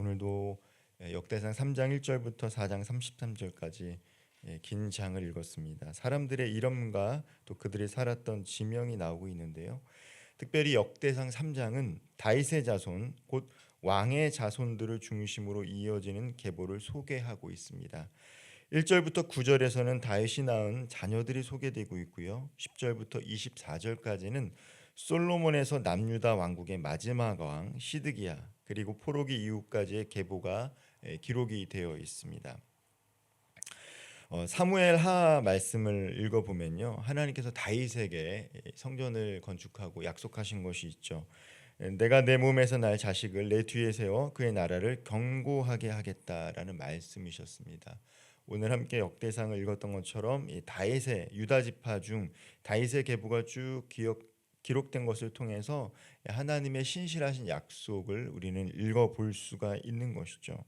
오늘도 예, 역대상 3장 1절부터 4장 33절까지 예, 긴 장을 읽었습니다. 사람들의 이름과 또 그들이 살았던 지명이 나오고 있는데요. 특별히 역대상 3장은 다윗의 자손 곧 왕의 자손들을 중심으로 이어지는 계보를 소개하고 있습니다. 1절부터 9절에서는 다윗이 낳은 자녀들이 소개되고 있고요. 10절부터 24절까지는 솔로몬에서 남유다 왕국의 마지막 왕 시드기야 그리고 포로기 이후까지의 계보가 예, 기록이 되어 있습니다. 어, 사무엘 하 말씀을 읽어보면요 하나님께서 다윗에게 성전을 건축하고 약속하신 것이 있죠. 내가 내 몸에서 날 자식을 내 뒤에 세워 그의 나라를 견고하게 하겠다라는 말씀이셨습니다. 오늘 함께 역대상을 읽었던 것처럼 이 다윗의 유다 지파 중 다윗의 계보가 쭉 기억 기록된 것을 통해서 하나님의 신실하신 약속을 우리는 읽어 볼 수가 있는 것이죠.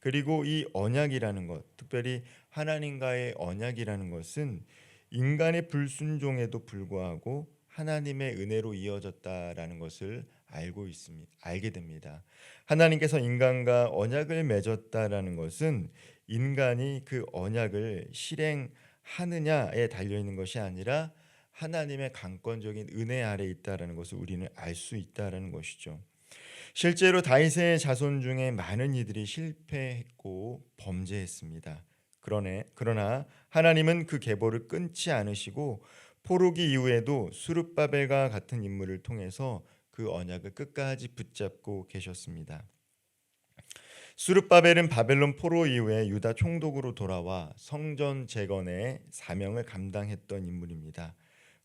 그리고 이 언약이라는 것, 특별히 하나님과의 언약이라는 것은 인간의 불순종에도 불구하고 하나님의 은혜로 이어졌다라는 것을 알고 있습니다. 알게 됩니다. 하나님께서 인간과 언약을 맺었다라는 것은 인간이 그 언약을 실행하느냐에 달려 있는 것이 아니라 하나님의 강권적인 은혜 아래 있다라는 것을 우리는 알 수 있다라는 것이죠. 실제로 다윗의 자손 중에 많은 이들이 실패했고 범죄했습니다. 그러네 그러나 하나님은 그 계보를 끊지 않으시고 포로기 이후에도 수르바벨과 같은 인물을 통해서 그 언약을 끝까지 붙잡고 계셨습니다. 수르바벨은 바벨론 포로 이후에 유다 총독으로 돌아와 성전 재건의 사명을 감당했던 인물입니다.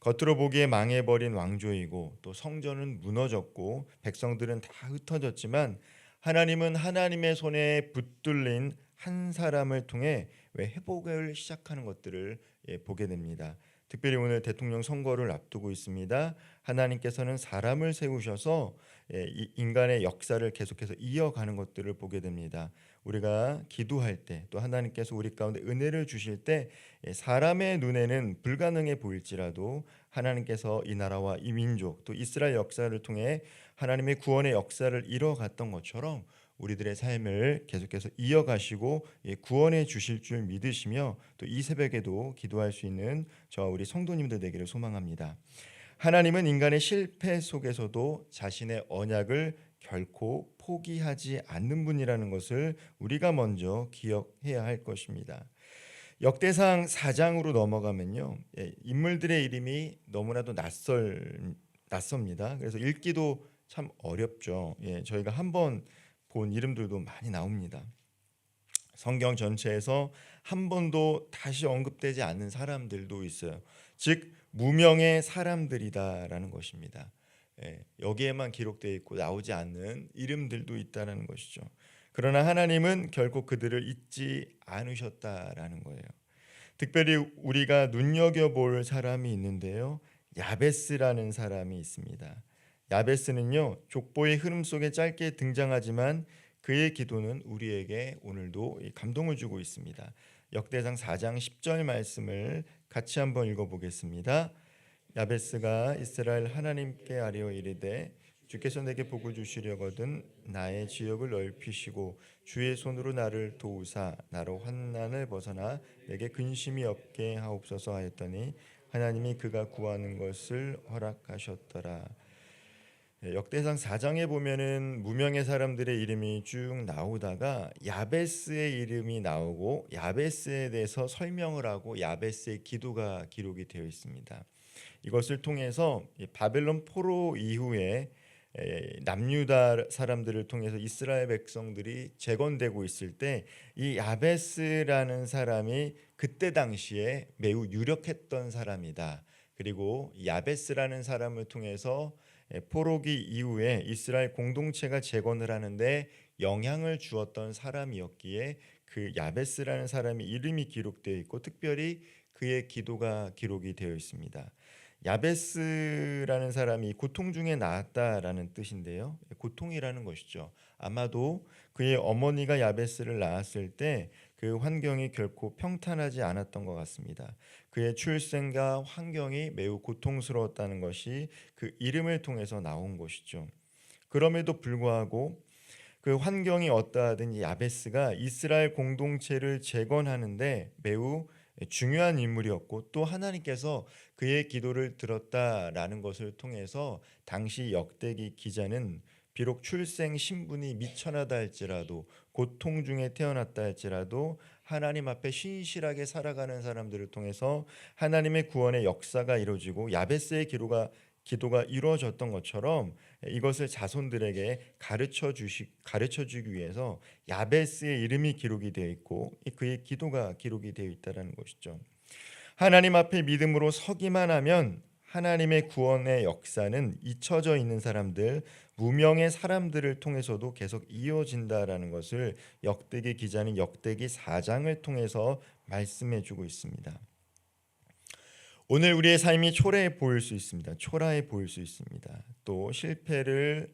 겉으로 보기에 망해버린 왕조이고 또 성전은 무너졌고 백성들은 다 흩어졌지만 하나님은 하나님의 손에 붙들린 한 사람을 통해 왜 회복을 시작하는 것들을 예, 보게 됩니다. 특별히 오늘 대통령 선거를 앞두고 있습니다. 하나님께서는 사람을 세우셔서 예, 인간의 역사를 계속해서 이어가는 것들을 보게 됩니다. 우리가 기도할 때 또 하나님께서 우리 가운데 은혜를 주실 때 예, 사람의 눈에는 불가능해 보일지라도 하나님께서 이 나라와 이 민족 또 이스라엘 역사를 통해 하나님의 구원의 역사를 이뤄갔던 것처럼 우리들의 삶을 계속해서 이어가시고 예, 구원해 주실 줄 믿으시며 또 이 새벽에도 기도할 수 있는 저와 우리 성도님들 되기를 소망합니다. 하나님은 인간의 실패 속에서도 자신의 언약을 결코 포기하지 않는 분이라는 것을 우리가 먼저 기억해야 할 것입니다. 역대상 4장으로 넘어가면요. 예, 인물들의 이름이 너무나도 낯설 낯섭니다. 그래서 읽기도 참 어렵죠. 예, 저희가 한번 본 이름들도 많이 나옵니다. 성경 전체에서 한 번도 다시 언급되지 않는 사람들도 있어요. 즉 무명의 사람들이다라는 것입니다. 예, 여기에만 기록되어 있고 나오지 않는 이름들도 있다라는 것이죠. 그러나 하나님은 결국 그들을 잊지 않으셨다라는 거예요. 특별히 우리가 눈여겨 볼 사람이 있는데요. 야베스라는 사람이 있습니다. 야베스는요 족보의 흐름 속에 짧게 등장하지만 그의 기도는 우리에게 오늘도 감동을 주고 있습니다. 역대상 4장 10절 말씀을 같이 한번 읽어보겠습니다. 야베스가 이스라엘 하나님께 아뢰어 이르되 주께서 내게 복을 주시려거든 나의 지역을 넓히시고 주의 손으로 나를 도우사 나로 환난을 벗어나 내게 근심이 없게 하옵소서 하였더니 하나님이 그가 구하는 것을 허락하셨더라. 예, 역대상 4장에 보면은 무명의 사람들의 이름이 쭉 나오다가 야베스의 이름이 나오고 야베스에 대해서 설명을 하고 야베스의 기도가 기록이 되어 있습니다. 이것을 통해서 바벨론 포로 이후에 남유다 사람들을 통해서 이스라엘 백성들이 재건되고 있을 때 이 야베스라는 사람이 그때 당시에 매우 유력했던 사람이다. 그리고 야베스라는 사람을 통해서 포로기 이후에 이스라엘 공동체가 재건을 하는데 영향을 주었던 사람이었기에 그 야베스라는 사람의 이름이 기록되어 있고 특별히 그의 기도가 기록이 되어 있습니다. 야베스라는 사람이 고통 중에 나았다라는 뜻인데요. 고통이라는 것이죠. 아마도 그의 어머니가 야베스를 낳았을 때 그 환경이 결코 평탄하지 않았던 것 같습니다. 그의 출생과 환경이 매우 고통스러웠다는 것이 그 이름을 통해서 나온 것이죠. 그럼에도 불구하고 그 환경이 어떠하든 이 야베스가 이스라엘 공동체를 재건하는데 매우 중요한 인물이었고 또 하나님께서 그의 기도를 들었다라는 것을 통해서 당시 역대기 기자는 비록 출생 신분이 미천하다 할지라도 고통 중에 태어났다 할지라도 하나님 앞에 신실하게 살아가는 사람들을 통해서 하나님의 구원의 역사가 이루어지고 야베스의 기도가 기도가 이루어졌던 것처럼 이것을 자손들에게 가르쳐 주시 가르쳐 주기 위해서 야베스의 이름이 기록이 되어 있고 그의 기도가 기록이 되어 있다라는 것이죠. 하나님 앞에 믿음으로 서기만 하면 하나님의 구원의 역사는 잊혀져 있는 사람들, 무명의 사람들을 통해서도 계속 이어진다라는 것을 역대기 기자는 역대기 4장을 통해서 말씀해 주고 있습니다. 오늘 우리의 삶이 초라해 보일 수 있습니다. 초라해 보일 수 있습니다. 또 실패를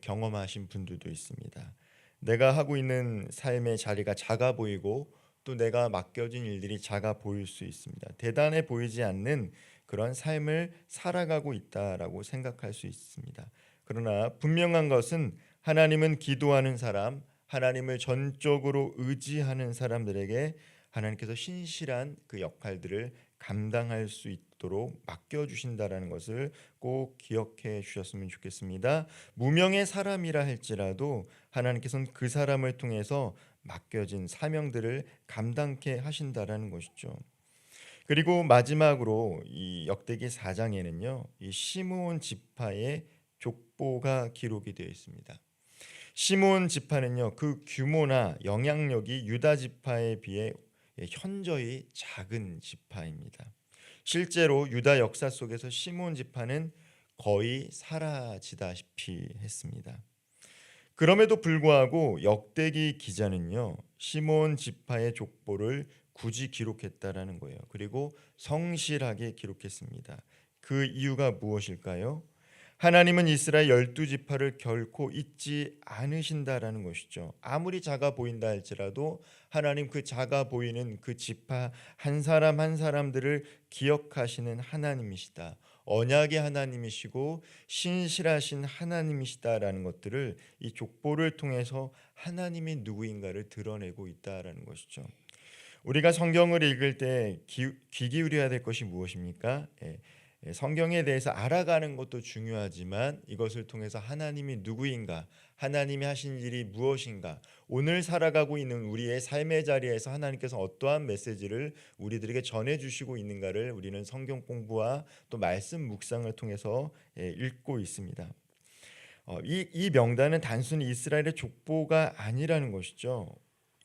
경험하신 분들도 있습니다. 내가 하고 있는 삶의 자리가 작아 보이고 또 내가 맡겨진 일들이 작아 보일 수 있습니다. 대단해 보이지 않는 그런 삶을 살아가고 있다라고 생각할 수 있습니다. 그러나 분명한 것은 하나님은 기도하는 사람, 하나님을 전적으로 의지하는 사람들에게 하나님께서 신실한 그 역할들을 감당할 수 있도록 맡겨 주신다라는 것을 꼭 기억해 주셨으면 좋겠습니다. 무명의 사람이라 할지라도 하나님께서는 그 사람을 통해서 맡겨진 사명들을 감당케 하신다라는 것이죠. 그리고 마지막으로 이 역대기 4장에는요. 이 시므온 지파의 족보가 기록이 되어 있습니다. 시므온 지파는요. 그 규모나 영향력이 유다 지파에 비해 현저히 작은 지파입니다. 실제로 유다 역사 속에서 시므온 지파는 거의 사라지다시피 했습니다. 그럼에도 불구하고 역대기 기자는요. 시몬 지파의 족보를 굳이 기록했다라는 거예요. 그리고 성실하게 기록했습니다. 그 이유가 무엇일까요? 하나님은 이스라엘 열두 지파를 결코 잊지 않으신다라는 것이죠. 아무리 작아 보인다 할지라도 하나님 그 작아 보이는 그 지파 한 사람 한 사람들을 기억하시는 하나님이시다. 언약의 하나님이시고 신실하신 하나님이시다라는 것들을 이 족보를 통해서 하나님이 누구인가를 드러내고 있다라는 것이죠. 우리가 성경을 읽을 때 귀, 귀 기울여야 될 것이 무엇입니까? 예. 예, 성경에 대해서 알아가는 것도 중요하지만 이것을 통해서 하나님이 누구인가, 하나님이 하신 일이 무엇인가, 오늘 살아가고 있는 우리의 삶의 자리에서 하나님께서 어떠한 메시지를 우리들에게 전해 주시고 있는가를 우리는 성경 공부와 또 말씀 묵상을 통해서 예, 읽고 있습니다. 어, 이, 이 명단은 단순히 이스라엘의 족보가 아니라는 것이죠.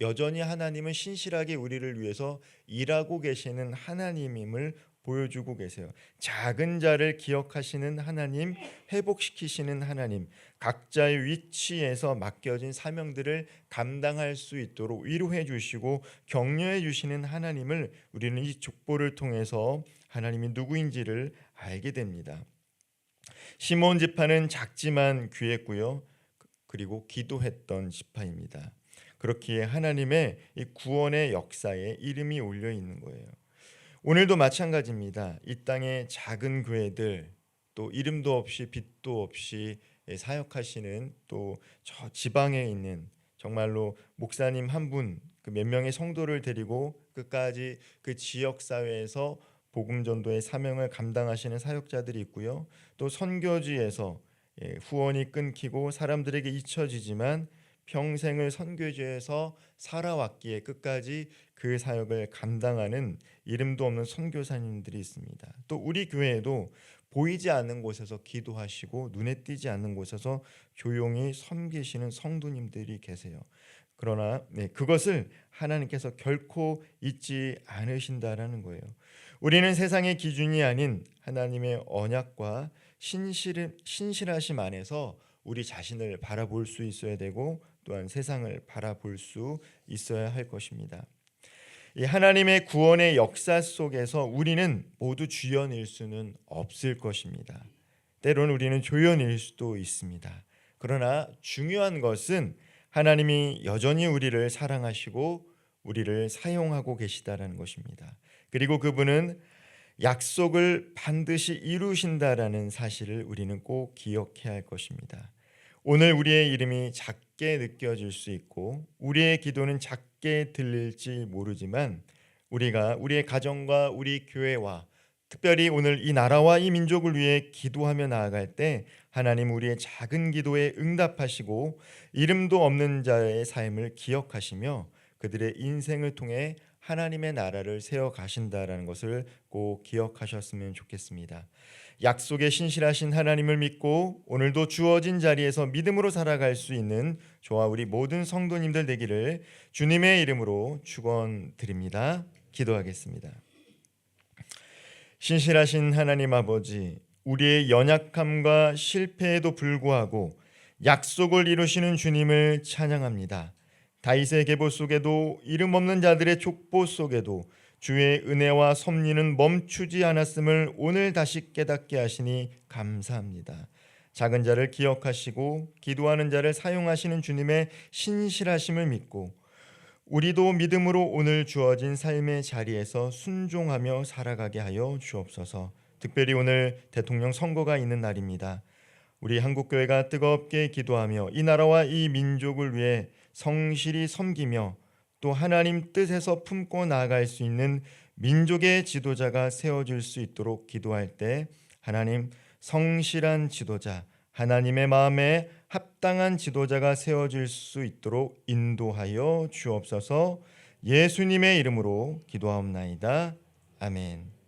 여전히 하나님은 신실하게 우리를 위해서 일하고 계시는 하나님임을 보여주고 계세요. 작은 자를 기억하시는 하나님, 회복시키시는 하나님, 각자의 위치에서 맡겨진 사명들을 감당할 수 있도록 위로해 주시고 격려해 주시는 하나님을 우리는 이 족보를 통해서 하나님이 누구인지를 알게 됩니다. 시몬 지파는 작지만 귀했고요. 그리고 기도했던 지파입니다. 그렇기에 하나님의 이 구원의 역사에 이름이 올려 있는 거예요. 오늘도 마찬가지입니다. 이 땅의 작은 교회들 또 이름도 없이 빛도 없이 사역하시는 또 저 지방에 있는 정말로 목사님 한 분 그 몇 명의 성도를 데리고 끝까지 그 지역 사회에서 복음 전도의 사명을 감당하시는 사역자들이 있고요. 또 선교지에서 예, 후원이 끊기고 사람들에게 잊혀지지만 평생을 선교지에서 살아왔기에 끝까지 그 사역을 감당하는 이름도 없는 선교사님들이 있습니다. 또 우리 교회에도 보이지 않는 곳에서 기도하시고 눈에 띄지 않는 곳에서 조용히 섬기시는 성도님들이 계세요. 그러나 네, 그것을 하나님께서 결코 잊지 않으신다라는 거예요. 우리는 세상의 기준이 아닌 하나님의 언약과 신실 신실하심 안에서 우리 자신을 바라볼 수 있어야 되고 또한 세상을 바라볼 수 있어야 할 것입니다. 이 하나님의 구원의 역사 속에서 우리는 모두 주연일 수는 없을 것입니다. 때로는 우리는 조연일 수도 있습니다. 그러나 중요한 것은 하나님이 여전히 우리를 사랑하시고 우리를 사용하고 계시다라는 것입니다. 그리고 그분은 약속을 반드시 이루신다라는 사실을 우리는 꼭 기억해야 할 것입니다. 오늘 우리의 이름이 작 작게 느껴질 수 있고 우리의 기도는 작게 들릴지 모르지만 우리가 우리의 가정과 우리 교회와 특별히 오늘 이 나라와 이 민족을 위해 기도하며 나아갈 때 하나님 우리의 작은 기도에 응답하시고 이름도 없는 자의 삶을 기억하시며 그들의 인생을 통해 하나님의 나라를 세워 가신다라는 것을 꼭 기억하셨으면 좋겠습니다. 약속에 신실하신 하나님을 믿고 오늘도 주어진 자리에서 믿음으로 살아갈 수 있는 저와 우리 모든 성도님들 되기를 주님의 이름으로 축원드립니다. 기도하겠습니다. 신실하신 하나님 아버지, 우리의 연약함과 실패에도 불구하고 약속을 이루시는 주님을 찬양합니다. 다윗의 계보 속에도 이름 없는 자들의 족보 속에도 주의 은혜와 섭리는 멈추지 않았음을 오늘 다시 깨닫게 하시니 감사합니다. 작은 자를 기억하시고 기도하는 자를 사용하시는 주님의 신실하심을 믿고 우리도 믿음으로 오늘 주어진 삶의 자리에서 순종하며 살아가게 하여 주옵소서. 특별히 오늘 대통령 선거가 있는 날입니다. 우리 한국 교회가 뜨겁게 기도하며 이 나라와 이 민족을 위해 성실히 섬기며 또 하나님 뜻에서 품고 나아갈 수 있는 민족의 지도자가 세워질 수 있도록 기도할 때 하나님 성실한 지도자 하나님의 마음에 합당한 지도자가 세워질 수 있도록 인도하여 주옵소서 예수님의 이름으로 기도하옵나이다. 아멘.